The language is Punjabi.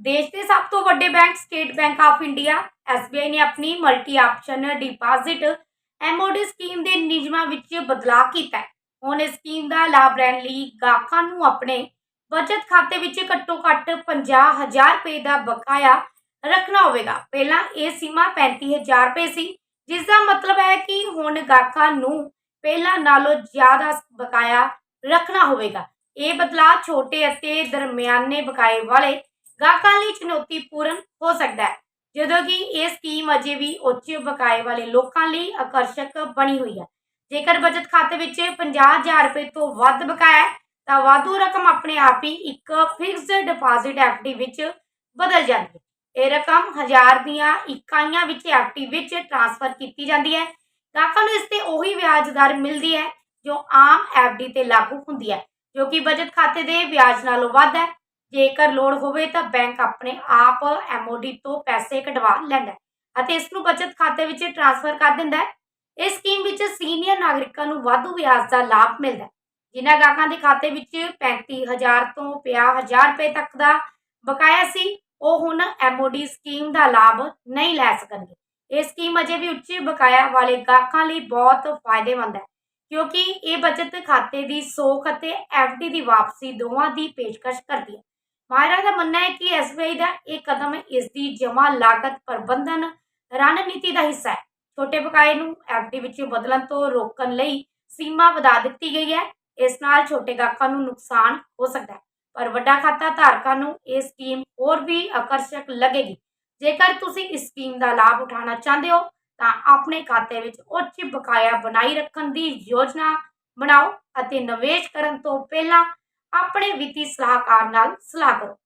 ਦੇਸ਼ ਦੇ ਸਭ ਤੋਂ ਵੱਡੇ bank, state bank of India SBI ਨੇ ਆਪਣੀ multi option deposit MOD scheme ਦੇ ਨਿਯਮਾਂ ਵਿੱਚ ਬਦਲਾਅ ਕੀਤਾ ਹੈ। ਹੁਣ ਇਸ ਸਕੀਮ ਦਾ ਲਾਭ ਲੈਣ ਲਈ ਗਾਹਕਾਂ ਨੂੰ ਆਪਣੇ ਬਚਤ ਖਾਤੇ ਵਿੱਚ ਘੱਟੋ ਘੱਟ 50000 ਰੁਪਏ ਦਾ ਬਕਾਇਆ ਰੱਖਣਾ ਹੋਵੇਗਾ। ਪਹਿਲਾਂ ਇਹ ਸੀਮਾ 35000 ਰੁਪਏ ਸੀ ਜਿਸ ਦਾ ਮਤਲਬ ਹੈ ਕਿ ਹੁਣ ਗਾਹਕਾਂ ਨੂੰ ਪਹਿਲਾਂ ਨਾਲੋਂ ਜ਼ਿਆਦਾ ਬਕਾਇਆ ਰੱਖਣਾ ਹੋਵੇਗਾ। ਇਹ ਬਦਲਾਅ ਛੋਟੇ ਅਤੇ ਦਰਮਿਆਨੇ ਬਕਾਏ ਵਾਲੇ ਗਾਹਕਾਂ ਲਈ ਚੁਣੌਤੀਪੂਰਨ ਹੋ ਸਕਦਾ ਹੈ, ਜਦੋਂ ਕਿ ਇਹ ਸਕੀਮ ਅਜੇ ਵੀ ਉੱਚ ਬਕਾਏ ਵਾਲੇ ਲੋਕਾਂ ਲਈ ਆਕਰਸ਼ਕ ਬਣੀ ਹੋਈ ਹੈ। ਜੇਕਰ ਬਚਤ ਖਾਤੇ ਵਿੱਚ 50000 ਰੁਪਏ ਤੋਂ ਵੱਧ ਬਕਾਇਆ ਹੈ, ਤਾਂ ਵਾਧੂ ਰਕਮ ਆਪਣੇ ਆਪ ਹੀ ਇੱਕ ਫਿਕਸਡ ਡਿਪਾਜ਼ਿਟ ਐਫਡੀ ਵਿੱਚ ਬਦਲ ਜਾਂਦੀ ਹੈ। ਇਹ ਰਕਮ 1000 ਦੀਆਂ ਇਕਾਈਆਂ ਵਿੱਚ ਐਫਡੀ ਵਿੱਚ ਟ੍ਰਾਂਸਫਰ ਕੀਤੀ ਜਾਂਦੀ ਹੈ। ਗਾਹਕਾਂ ਨੂੰ ਇਸ ਤੇ ਉਹੀ ਵਿਆਜ ਦਰ ਮਿਲਦੀ ਹੈ ਜੋ ਆਮ ਐਫਡੀ ਤੇ ਲਾਗੂ ਹੁੰਦੀ ਹੈ, ਜੋ ਕਿ ਬਚਤ ਖਾਤੇ ਦੇ ਵਿਆਜ ਨਾਲੋਂ ਵੱਧ ਹੈ। ਜੇਕਰ ਲੋੜ ਹੋਵੇ ਤਾਂ ਬੈਂਕ ਆਪਣੇ ਆਪ ਐਮਓਡੀ ਤੋਂ ਪੈਸੇ ਕਢਵਾ ਲੈਂਦਾ ਅਤੇ ਇਸ ਨੂੰ ਬਚਤ ਖਾਤੇ ਵਿੱਚ ਟ੍ਰਾਂਸਫਰ ਕਰ ਦਿੰਦਾ ਹੈ। ਇਸ ਸਕੀਮ ਵਿੱਚ ਸੀਨੀਅਰ ਨਾਗਰਿਕਾਂ ਨੂੰ ਵਾਧੂ ਵਿਆਜ ਦਾ ਲਾਭ ਮਿਲਦਾ ਹੈ। ਜਿਨ੍ਹਾਂ ਗਾਹਕਾਂ ਦੇ ਖਾਤੇ ਵਿੱਚ 35000 ਤੋਂ 50000 ਰੁਪਏ ਤੱਕ ਦਾ ਬਕਾਇਆ ਸੀ, ਉਹ ਹੁਣ ਐਮਓਡੀ ਸਕੀਮ ਦਾ ਲਾਭ ਨਹੀਂ ਲੈ ਸਕਣਗੇ। ਇਹ ਸਕੀਮ ਅਜੇ ਵੀ ਉੱਚ ਬਕਾਇਆ ਵਾਲੇ ਗਾਹਕਾਂ ਲਈ ਬਹੁਤ ਫਾਇਦੇਮੰਦ ਹੈ, ਕਿਉਂਕਿ ਇਹ ਬਚਤ ਖਾਤੇ ਦੀ ਸੋਖ ਅਤੇ ਐਫਡੀ ਦੀ ਵਾਪਸੀ ਦੋਵਾਂ ਦੀ ਪੇਸ਼ਕਸ਼ ਕਰਦੀ ਹੈ। ਮਾਹਿਰਾਂ ਦਾ ਮੰਨਣਾ ਹੈ ਕਿ ਐਸਬੀਆਈ ਦਾ ਇਹ ਕਦਮ ਇਸ ਦੀ ਜਮ੍ਹਾਂ ਲਾਗਤ ਪ੍ਰਬੰਧਨ ਰਣਨੀਤੀ ਦਾ ਹਿੱਸਾ ਹੈ। ਛੋਟੇ ਬਕਾਏ ਨੂੰ ਐਫਡੀ ਵਿੱਚ ਬਦਲਣ ਤੋਂ ਰੋਕਣ ਲਈ ਸੀਮਾ ਵਧਾ ਦਿੱਤੀ ਗਈ ਹੈ। ਇਸ ਨਾਲ ਛੋਟੇ ਗਾਹਕਾਂ ਨੂੰ ਨੁਕਸਾਨ ਹੋ ਸਕਦਾ ਹੈ। ਪਰ ਵੱਡਾ ਖਾਤਾ ਧਾਰਕਾਂ ਨੂੰ ਇਹ ਸਕੀਮ ਹੋਰ ਵੀ ਆਕਰਸ਼ਕ ਲੱਗੇਗੀ। ਜੇਕਰ ਤੁਸੀਂ ਇਸ ਸਕੀਮ ਦਾ ਲਾਭ ਉਠਾਉਣਾ ਚਾਹੁੰਦੇ ਹੋ, ਤਾਂ ਆਪਣੇ ਖਾਤੇ ਵਿੱਚ ਉੱਚ ਬਕਾਇਆ ਬਣਾਈ ਰੱਖਣ ਦੀ ਯੋਜਨਾ ਬਣਾਓ ਅਤੇ ਨਿਵੇਸ਼ ਕਰਨ ਤੋਂ ਪਹਿਲਾਂ ਆਪਣੇ ਵਿੱਤੀ ਸਲਾਹਕਾਰ ਨਾਲ ਸਲਾਹ ਕਰੋ।